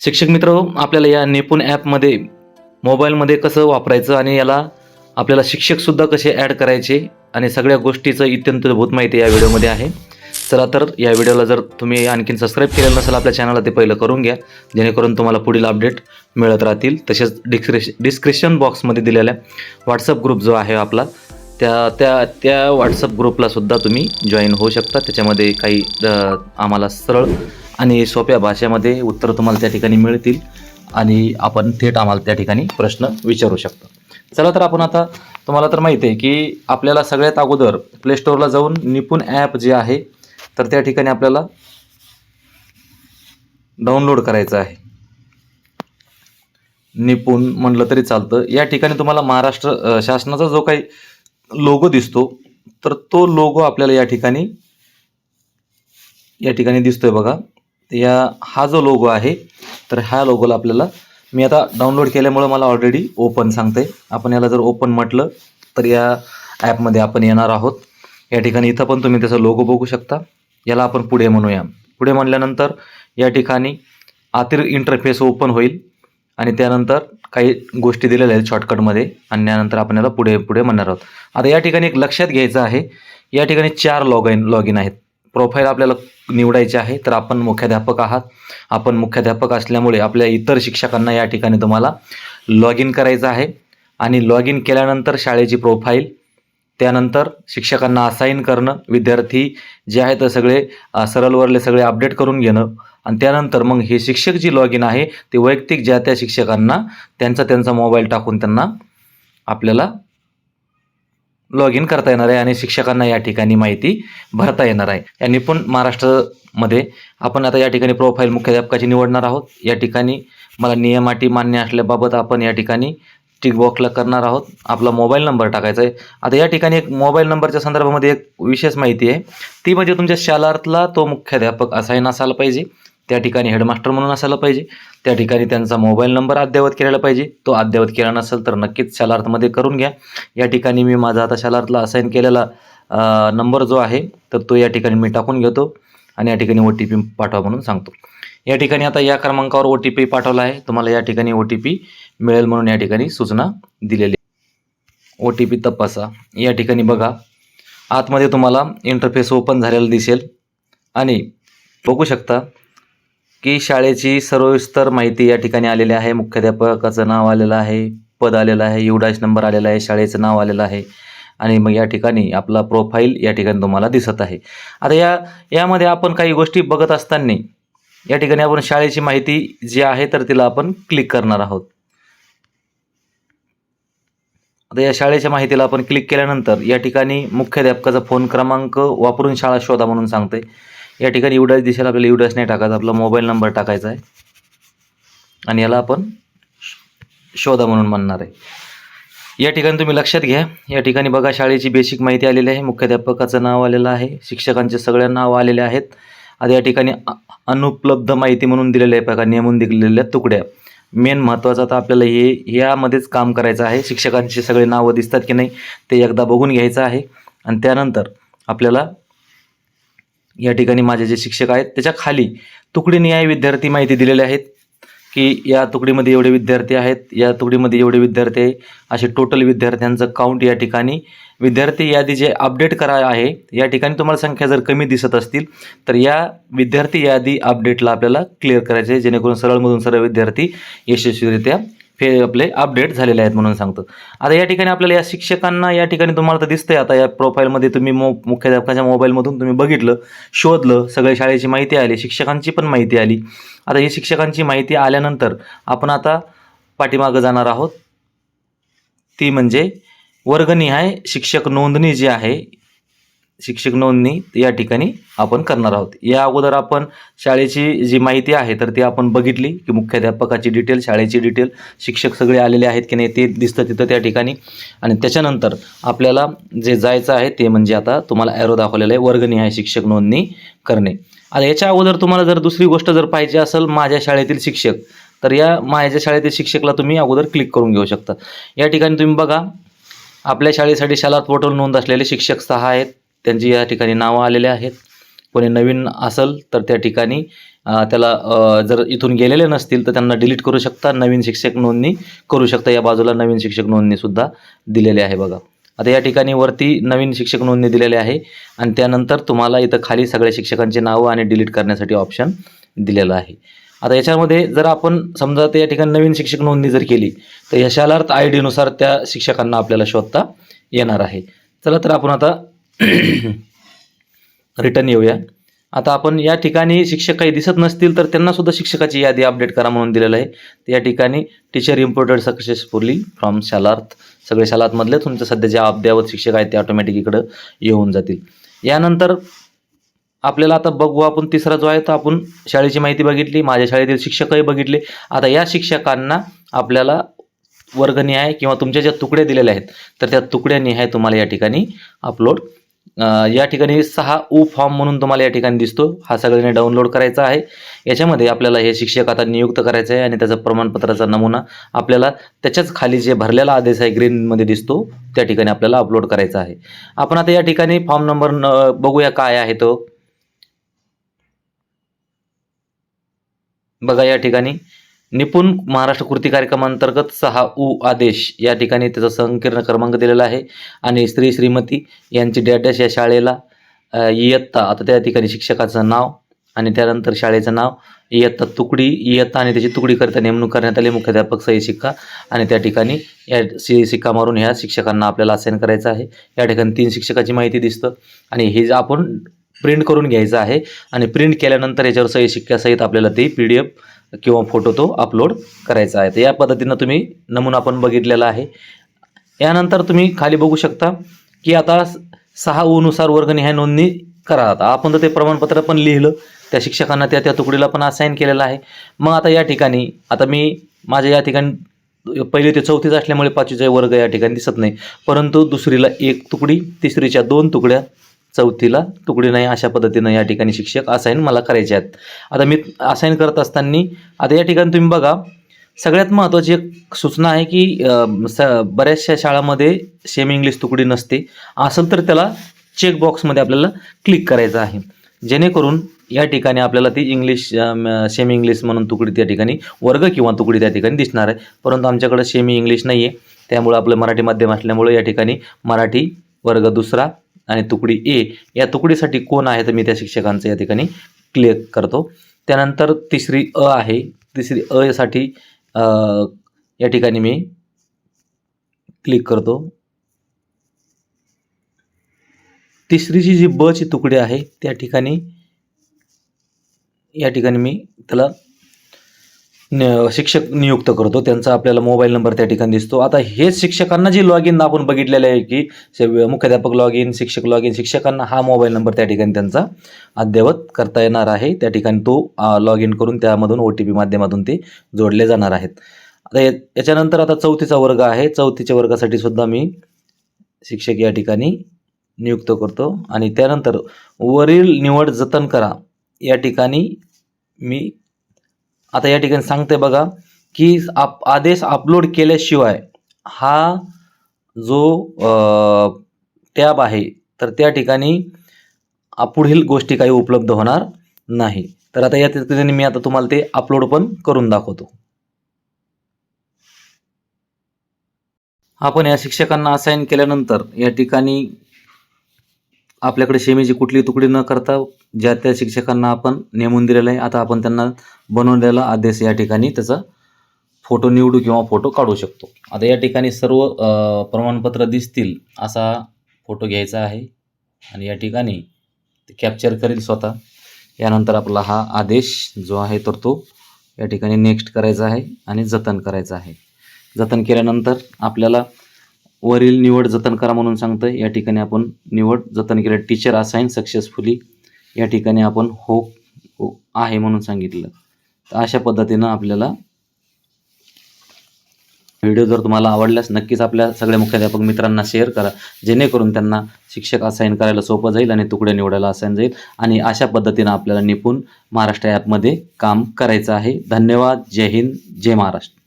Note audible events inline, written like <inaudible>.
शिक्षक मित्र आपल्याला या निपुण ॲपमध्ये मोबाईलमध्ये कसं वापरायचं आणि याला आपल्याला शिक्षकसुद्धा कसे ॲड करायचे आणि सगळ्या गोष्टीचं इत्यंतभूत माहिती या व्हिडिओमध्ये आहे. चला तर या व्हिडिओला जर तुम्ही आणखीन सबस्क्राईब केलेलं नसेल आपल्या चॅनलला ते पहिलं करून घ्या. जेणेकरून तुम्हाला पुढील अपडेट मिळत राहतील. तसेच डिस्क्रिश डिस्क्रिप्शन बॉक्समध्ये दिलेल्या व्हॉट्सअप ग्रुप जो आहे आपला त्या त्या त्या व्हॉट्सअप ग्रुपलासुद्धा तुम्ही जॉईन होऊ शकता. त्याच्यामध्ये काही आम्हाला सरळ आणि सोप्या भाषेमध्ये उत्तर तुम्हाला त्या ठिकाणी मिळतील आणि आपण थेट आम्हाला त्या ठिकाणी प्रश्न विचारू शकतो. चला तर आपण आता तुम्हाला तर माहिती आहे की आपल्याला सगळ्यात अगोदर प्ले स्टोअरला जाऊन निपुण ॲप जे आहे तर त्या ठिकाणी आपल्याला डाउनलोड करायचं आहे. निपुण म्हणलं तरी चालतं. या ठिकाणी तुम्हाला महाराष्ट्र शासनाचा जो काही लोगो दिसतो तर तो लोगो आपल्याला या ठिकाणी या ठिकाणी दिसतोय बघा. या हा जो लोगो आहे तर ह्या लोगोला आपल्याला मी आता डाउनलोड केल्यामुळं मला ऑलरेडी ओपन सांगते आपण याला जर ओपन म्हटलं तर या ॲपमध्ये आपण येणार आहोत. या ठिकाणी इथं पण तुम्ही त्याचा लोगो बघू शकता. याला आपण पुढे म्हणूया. पुढे म्हणल्यानंतर या ठिकाणी आतील इंटरफेस ओपन होईल आणि त्यानंतर काही गोष्टी दिलेल्या आहेत शॉर्टकटमध्ये आणि त्यानंतर आपण याला पुढे पुढे म्हणणार आहोत. आता या ठिकाणी एक लक्षात घ्यायचं आहे. या ठिकाणी चार लॉग इन लॉग इन आहेत. प्रोफाईल आपल्याला निवडायचे आहे तर आपण मुख्याध्यापक आहात. आपण मुख्याध्यापक असल्यामुळे आपल्या इतर शिक्षकांना या ठिकाणी तुम्हाला लॉग इन करायचं आहे. आणि लॉग इन केल्यानंतर शाळेची प्रोफाईल त्यानंतर शिक्षकांना असाईन करणं विद्यार्थी जे आहेत ते सगळे सरलवरले सरळवरले सगळे अपडेट करून घेणं. आणि त्यानंतर मग हे शिक्षक जी लॉग इन आहे ते वैयक्तिक ज्या त्या शिक्षकांना त्यांचा त्यांचा मोबाईल टाकून त्यांना आपल्याला लॉग इन करता येणार आहे आणि शिक्षकांना या ठिकाणी माहिती भरता येणार आहे. या निपुण महाराष्ट्रमध्ये आपण आता या ठिकाणी प्रोफाईल मुख्याध्यापकाची निवडणार आहोत. या ठिकाणी मला नियम अटी मान्य असल्याबाबत आपण या ठिकाणी टिक बॉक्सला करणार आहोत. आपला मोबाईल नंबर टाकायचा आहे. आता या ठिकाणी एक मोबाईल नंबरच्या संदर्भामध्ये एक विशेष माहिती आहे. ती म्हणजे तुमच्या शालार्थला तो मुख्याध्यापक असायन असायला पाहिजे. त्या ठिकाणी हेडमास्टर म्हणून असायला पाहिजे. त्या ठिकाणी त्यांचा मोबाईल नंबर अद्ययावत केलेला पाहिजे. तो अद्ययावत केला नसेल तर नक्कीच शालार्थमध्ये करून घ्या. या ठिकाणी मी माझा आता शालार्थला असाईन केलेला नंबर जो आहे तर तो या ठिकाणी मी टाकून घेतो आणि या ठिकाणी ओ टी पी पाठवा म्हणून सांगतो. या ठिकाणी आता या क्रमांकावर ओ टी पी पाठवला आहे. तुम्हाला या ठिकाणी ओ टी पी मिळेल म्हणून या ठिकाणी सूचना दिलेली ओ टी पी तपासा. या ठिकाणी बघा. आतमध्ये तुम्हाला इंटरफेस ओपन झालेला दिसेल. आणि बघू शकता की शाळेची सर्वविस्तर माहिती या ठिकाणी आलेली आहे. मुख्याध्यापकाचं नाव आलेलं आहे पद आलेलं आहे युडाश नंबर आलेला आहे शाळेचं नाव आलेलं आहे. आणि मग या ठिकाणी आपला प्रोफाईल या ठिकाणी तुम्हाला दिसत आहे. आता या यामध्ये आपण काही गोष्टी बघत असताना या ठिकाणी आपण शाळेची माहिती जी आहे तर तिला आपण क्लिक करणार आहोत. आता या शाळेच्या माहितीला आपण क्लिक केल्यानंतर या ठिकाणी मुख्याध्यापकाचा फोन क्रमांक वापरून शाळा शोधा म्हणून सांगते या ठिकाणी युडास दिसेल आपल्याला युडास नाही टाकायचा आपला मोबाईल नंबर टाकायचा आहे. आणि याला आपण शोधा म्हणून म्हणणार आहे. या ठिकाणी तुम्ही लक्षात घ्या या ठिकाणी बघा शाळेची बेसिक माहिती आलेली आहे मुख्याध्यापकाचं नाव आलेलं आहे शिक्षकांचे सगळ्या नाव आलेले आहेत. आता या ठिकाणी अनुपलब्ध माहिती म्हणून दिलेल्या आहे बघा नेमून दिलेल्या तुकड्या. मेन महत्त्वाचं आता आपल्याला हे यामध्येच काम करायचं आहे शिक्षकांची सगळे नावं दिसतात की नाही ते एकदा बघून घ्यायचं आहे. आणि त्यानंतर आपल्याला या ठिकाणी माझे जे शिक्षक आहेत त्याच्याखाली तुकडी न्याय विद्यार्थी माहिती दिलेले आहेत की या तुकडीमध्ये एवढे विद्यार्थी आहेत या तुकडीमध्ये एवढे विद्यार्थी आहे असे टोटल विद्यार्थ्यांचं काउंट या ठिकाणी. विद्यार्थी यादी जे अपडेट करा आहे या ठिकाणी तुम्हाला संख्या जर कमी दिसत असतील तर या विद्यार्थी यादी अपडेटला आपल्याला क्लिअर करायचे आहे जेणेकरून सरळमधून सरळ विद्यार्थी यशस्वीरित्या फे आपले अपडेट झालेले आहेत म्हणून सांगतो. आता या ठिकाणी आपल्याला या शिक्षकांना या ठिकाणी तुम्हाला तर दिसतंय आता या प्रोफाईलमध्ये तुम्ही मो मुख्याध्यापकाच्या मोबाईलमधून तुम्ही बघितलं शोधलं सगळ्या शाळेची माहिती आली शिक्षकांची पण माहिती आली. आता ही शिक्षकांची माहिती आल्यानंतर आपण आता पाठीमागं जाणार आहोत. ती म्हणजे वर्गनिहाय शिक्षक नोंदणी जी आहे शिक्षक नोंदणी या ठिकाणी आपण करणार आहोत. या अगोदर आपण शाळेची जी माहिती आहे तर ती आपण बघितली की मुख्याध्यापकाची डिटेल शाळेची डिटेल शिक्षक सगळे आलेले आहेत की नाही ते दिसतं तिथं त्या ठिकाणी. आणि त्याच्यानंतर आपल्याला जे जायचं आहे ते म्हणजे आता तुम्हाला ॲरो दाखवलेलं आहे वर्गनिहाय शिक्षक नोंदणी करणे. आता याच्या अगोदर तुम्हाला जर दुसरी गोष्ट जर पाहिजे असेल माझ्या शाळेतील शिक्षक तर या माझ्या शाळेतील शिक्षकला तुम्ही अगोदर क्लिक करून घेऊ शकता. या ठिकाणी तुम्ही बघा आपल्या शाळेसाठी शाळा पोर्टल नोंद असलेले शिक्षक सहा आहेत. त्यांची या ठिकाणी नावं आलेले आहेत. कोणी नवीन असेल तर त्या ठिकाणी त्याला जर इथून गेलेले नसतील तर त्यांना डिलीट करू शकता. नवीन शिक्षक नोंदणी करू शकता. या बाजूला नवीन शिक्षक नोंदणीसुद्धा दिलेली आहे बघा. आता या ठिकाणी वरती नवीन शिक्षक नोंदणी दिलेली आहे आणि त्यानंतर तुम्हाला इथं खाली सगळ्या शिक्षकांची नावं आणि डिलीट करण्यासाठी ऑप्शन दिलेलं आहे. आता याच्यामध्ये जर आपण समजा या ठिकाणी नवीन शिक्षक नोंदणी जर केली तर यशालार्थ आय डीनुसार त्या शिक्षकांना आपल्याला शोधता येणार आहे. चला तर आपण आता <clears throat> रिटर्न येऊया. आता आपण या ठिकाणी शिक्षक काही दिसत नसतील तर त्यांना सुद्धा शिक्षकाची यादी अपडेट करा म्हणून दिलेलं आहे. या ठिकाणी teacher imported successfully from Shalarth सगळे शालार्थमधले तुमचे सध्या ज्या अद्यावत शिक्षक आहेत ते ऑटोमॅटिक इकडं येऊन जातील. यानंतर आपल्याला आता बघू आपण तिसरा जो आहे तो आपण शाळेची माहिती बघितली माझ्या शाळेतील शिक्षकही बघितले. आता या शिक्षकांना आपल्याला वर्गनिहाय किंवा तुमच्या ज्या तुकड्या दिलेल्या आहेत तर त्या तुकड्यानिहाय तुम्हाला या ठिकाणी अपलोड या ठिकाणी सहा ऊ फॉर्म म्हणून तुम्हाला या ठिकाणी दिसतो. हा सगळ्यांनी डाउनलोड करायचा आहे. याच्यामध्ये आपल्याला हे शिक्षक आता नियुक्त करायचं आहे आणि त्याचा प्रमाणपत्राचा नमुना आपल्याला त्याच्याच खाली जे भरलेला आदेश आहे ग्रीनमध्ये दिसतो त्या ठिकाणी आपल्याला अपलोड करायचा आहे. आपण आता या ठिकाणी फॉर्म नंबर न बघूया काय आहे तो. बघा या ठिकाणी. निपुण महाराष्ट्र कृती कार्यक्रमांतर्गत सहा उ आदेश या ठिकाणी त्याचा संकीर्ण क्रमांक दिलेला आहे. आणि श्री श्रीमती यांची डॅडॅश या शाळेला इयत्ता आता त्या ठिकाणी शिक्षकाचं नाव आणि त्यानंतर शाळेचं नाव इयत्ता तुकडी इयत्ता आणि त्याची तुकडीकरिता नेमणूक करण्यात आली. मुख्याध्यापक सही शिक्का आणि त्या ठिकाणी या सही शिक्का मारून ह्या शिक्षकांना आपल्याला असाइन करायचं आहे. या ठिकाणी तीन शिक्षकाची माहिती दिसतं आणि हे आपण प्रिंट करून घ्यायचं आहे आणि प्रिंट केल्यानंतर याच्यावर सही शिक्क्यासहित आपल्याला ते पी डी एफ किंवा फोटो तो अपलोड करायचा आहे. तर या पद्धतीनं तुम्ही नमुना आपण बघितलेला आहे. यानंतर तुम्ही खाली बघू शकता की आता सहा सहा वर्गणी ह्या नोंदणी करा आता. आपण तर ते प्रमाणपत्र पण लिहिलं. त्या शिक्षकांना त्या त्या तुकडीला पण असाईन केलेलं आहे. मग आता या ठिकाणी आता मी माझ्या या ठिकाणी पहिली ते चौथीच असल्यामुळे पाचवीचा वर्ग या ठिकाणी दिसत नाही. परंतु दुसरीला एक तुकडी तिसरीच्या दोन तुकड्या चौथीला तुकडी नाही अशा पद्धतीनं या ठिकाणी शिक्षक असाईन मला करायचे आहेत. आता मी असाईन करत असताना आता या ठिकाणी तुम्ही बघा सगळ्यात महत्त्वाची एक सूचना आहे की स बऱ्याचशा शाळामध्ये सेमी इंग्लिश तुकडी नसते. असेल तर त्याला चेकबॉक्समध्ये आपल्याला क्लिक करायचं आहे. जेणेकरून या ठिकाणी आपल्याला ती इंग्लिश सेमी इंग्लिश म्हणून तुकडी त्या ठिकाणी वर्ग किंवा तुकडी त्या ठिकाणी दिसणार आहे. परंतु आमच्याकडे सेमी इंग्लिश नाही आहे त्यामुळं आपलं मराठी माध्यम असल्यामुळे या ठिकाणी मराठी वर्ग दुसरा आणि तुकडी ए या तुकडीसाठी कोण आहे तर मी त्या शिक्षकांचं या ठिकाणी क्लिक करतो. त्यानंतर तिसरी अ आहे. तिसरी अ साठी या ठिकाणी मी क्लिक करतो. तिसरीची जी बची तुकडी आहे त्या ठिकाणी या ठिकाणी मी त्याला शिक्षक नियुक्त करतो. त्यांचा आपल्याला मोबाईल नंबर त्या ठिकाणी दिसतो. आता हेच शिक्षकांना जी लॉग इन आपण बघितलेलं आहे की मुख्याध्यापक लॉग इन शिक्षक लॉग इन शिक्षकांना हा मोबाईल नंबर त्या ठिकाणी त्यांचा अद्ययावत करता येणार आहे. त्या ठिकाणी तो लॉग इन करून त्यामधून ओ टी पी माध्यमातून ते जोडले जाणार आहेत. आता या- याच्यानंतर आता चौथीचा वर्ग आहे. चौथीच्या वर्गासाठी सुद्धा मी शिक्षक या ठिकाणी नियुक्त करतो. आणि त्यानंतर वरील निवड जतन करा. या ठिकाणी मी आता या ठिकाणी सांगते बघा की आप आदेश अपलोड केल्याशिवाय हा जो टॅब आहे तर त्या ठिकाणी पुढील गोष्टी काही उपलब्ध होणार नाही. तर आता या तिथे मी आता तुम्हाला ते अपलोड पण करून दाखवतो. आपण या शिक्षकांना असाईन केल्यानंतर या ठिकाणी आपल्याकडे शेमीची कुठली तुकडी न करता ज्या त्या शिक्षकांना आपण नेमून दिलेलं आहे आता आपण त्यांना बनवलेला आदेश या ठिकाणी त्याचा फोटो निवडू किंवा फोटो काढू शकतो. आता या ठिकाणी सर्व प्रमाणपत्र दिसतील असा फोटो घ्यायचा आहे आणि या ठिकाणी ते कॅप्चर करेल स्वतः. यानंतर आपला हा आदेश जो आहे तर तो या ठिकाणी नेक्स्ट करायचा आहे आणि जतन करायचा आहे. जतन केल्यानंतर आपल्याला वरील निवड जतन करा म्हणून सांगतं या ठिकाणी आपण निवड जतन केलं. टीचर असाईन सक्सेसफुली या ठिकाणी आपण हो हो आहे म्हणून सांगितलं. तर अशा पद्धतीनं आपल्याला व्हिडिओ जर तुम्हाला आवडल्यास नक्कीच आपल्या सगळ्या मुख्याध्यापक मित्रांना शेअर करा. जेणेकरून त्यांना शिक्षक असाईन करायला सोपं जाईल आणि तुकडे निवडायला असाईन जाईल. आणि अशा पद्धतीनं आपल्याला निपुण महाराष्ट्र ॲपमध्ये काम करायचं आहे. धन्यवाद. जय हिंद. जय महाराष्ट्र.